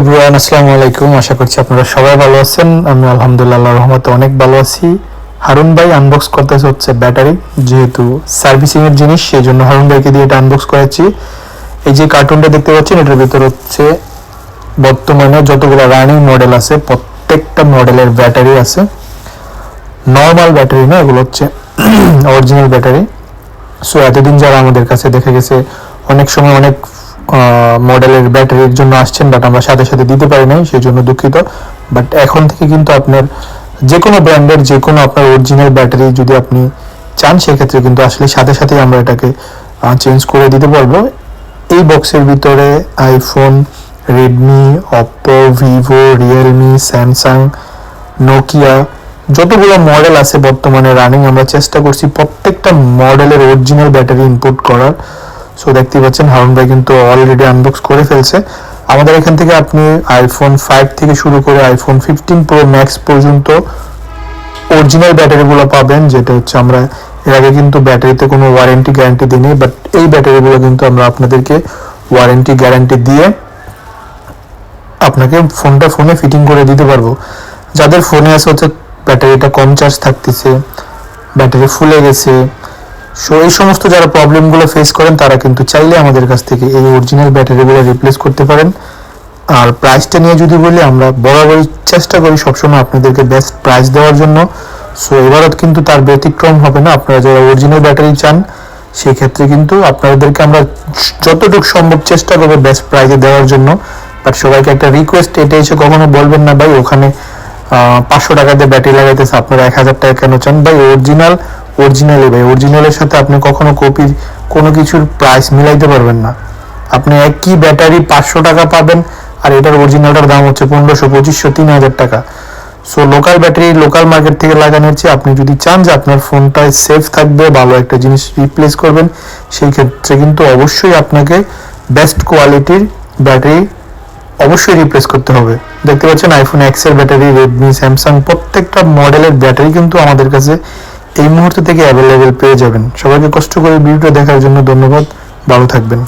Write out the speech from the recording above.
Everyone আসসালামু আলাইকুম। আশা করছি আপনারা সবাই ভালো আছেন। আমি আলহামদুলিল্লাহ রহমতে অনেক ভালো আছি। হারুন ভাই আনবক্স করতেছে হচ্ছে ব্যাটারি যেহেতু সার্ভিসিং এর জিনিস সেই জন্য হারুন ভাইকে দিয়ে এটা আনবক্স করেছি। এই যে কার্টুনটা দেখতে পাচ্ছেন, এটার ভিতর হচ্ছে বর্তমানে যতগুলো রানিং মডেল আছে, প্রত্যেকটা মডেলের ব্যাটারি আছে। নর্মাল ব্যাটারি না, এগুলো হচ্ছে অরিজিনাল ব্যাটারি সো এতদিন যারা আমাদের কাছে দেখা গেছে, অনেক সময় অনেক মডেলের ব্যাটারির জন্য আসছেন বাট আমরা সাথে সাথে দিতে পারি নাই সেই জন্য দুঃখিত। বাট এখন থেকে কিন্তু আপনার যে কোনো ব্র্যান্ডের যে কোনো আপনার অরিজিনাল ব্যাটারি যদি আপনি চান, সেক্ষেত্রে কিন্তু আসলে সাথে সাথেই আমরা এটাকে চেঞ্জ করে দিতে পারব। এই বক্সের ভিতরে iPhone Redmi Oppo Vivo Realme Samsung Nokia যতগুলো মডেল আছে বর্তমানে রানিং আমরা চেষ্টা করছি প্রত্যেকটা মডেলের অরিজিনাল ব্যাটারি ইনপুট করার। সো দেখতে পাচ্ছেন, হারুন ভাই কিন্তু অলরেডি আনবক্স করে ফেলছে। আমাদের এখান থেকে আপনি আইফোন ফাইভ থেকে শুরু করে আইফোন ফিফটিন প্রো ম্যাক্স পর্যন্ত অরিজিনাল ব্যাটারিগুলো পাবেন, যেটা হচ্ছে আমরা এর আগে কিন্তু ব্যাটারিতে কোনো ওয়ারেন্টি গ্যারান্টি দিইনি বাট এই ব্যাটারিগুলো কিন্তু আমরা আপনাদেরকে ওয়ারেন্টি গ্যারান্টি দিয়ে আপনাকে ফোনটা ফোনে ফিটিং করে দিতে পারব। যাদের ফোনে আছে হচ্ছে ব্যাটারিটা কম চার্জ থাকতেছে, ব্যাটারি ফুলে গেছে সো এই সমস্ত যারা প্রবলেমগুলো ফেস করেন, তারা কিন্তু চাইলে আমাদের কাছ থেকে এই অরিজিনাল ব্যাটারিগুলো রিপ্লেস করতে পারেন। আর প্রাইসটা নিয়ে যদি বলি, আমরা বরাবরই চেষ্টা করি সবসময় আপনাদেরকে বেস্ট প্রাইস দেওয়ার জন্য। সো এবারও কিন্তু তার ব্যতিক্রম হবে না। আপনারা যারা অরিজিনাল ব্যাটারি চান সেই ক্ষেত্রে কিন্তু আপনাদেরকে আমরা যতটুকু সম্ভব চেষ্টা করব বেস্ট প্রাইজে দেওয়ার জন্য। বাট সবাইকে একটা রিকোয়েস্ট এটা এসে কখনো বলবেন না, ভাই, ওখানে পাঁচশো টাকা দিয়ে ব্যাটারি লাগাইতেছে, আপনারা এক হাজার টাকা কেন চান? ভাই অরিজিনাল অরিজিনালি ভাই অরিজিনালের সাথে আপনি কখনো কপির কোনো কিছুর প্রাইস মিলাইতে পারবেন না। আপনি একই ব্যাটারি পাঁচশো টাকা পাবেন আর এটার অরিজিনালটার দাম হচ্ছে পনেরোশো, পঁচিশশো, তিন হাজার টাকা। So local battery local market থেকে লাগানোর চেয়ে আপনি যদি চান যে আপনার ফোনটায় সেফ থাকবে, ভালো একটা জিনিস রিপ্লেস করবেন, সেই ক্ষেত্রে কিন্তু অবশ্যই আপনাকে বেস্ট কোয়ালিটির ব্যাটারি অবশ্যই রিপ্লেস করতে হবে। দেখতে পাচ্ছেন আইফোন এক্সের ব্যাটারি রেডমি স্যামসাং প্রত্যেকটা মডেলের ব্যাটারি কিন্তু আমাদের কাছে এই মুহূর্তে থেকে অ্যাভেলেবেল পেয়ে যাবেন। সবাইকে কষ্ট করে ভিডিওটা দেখার জন্য ধন্যবাদ। ভালো থাকবেন।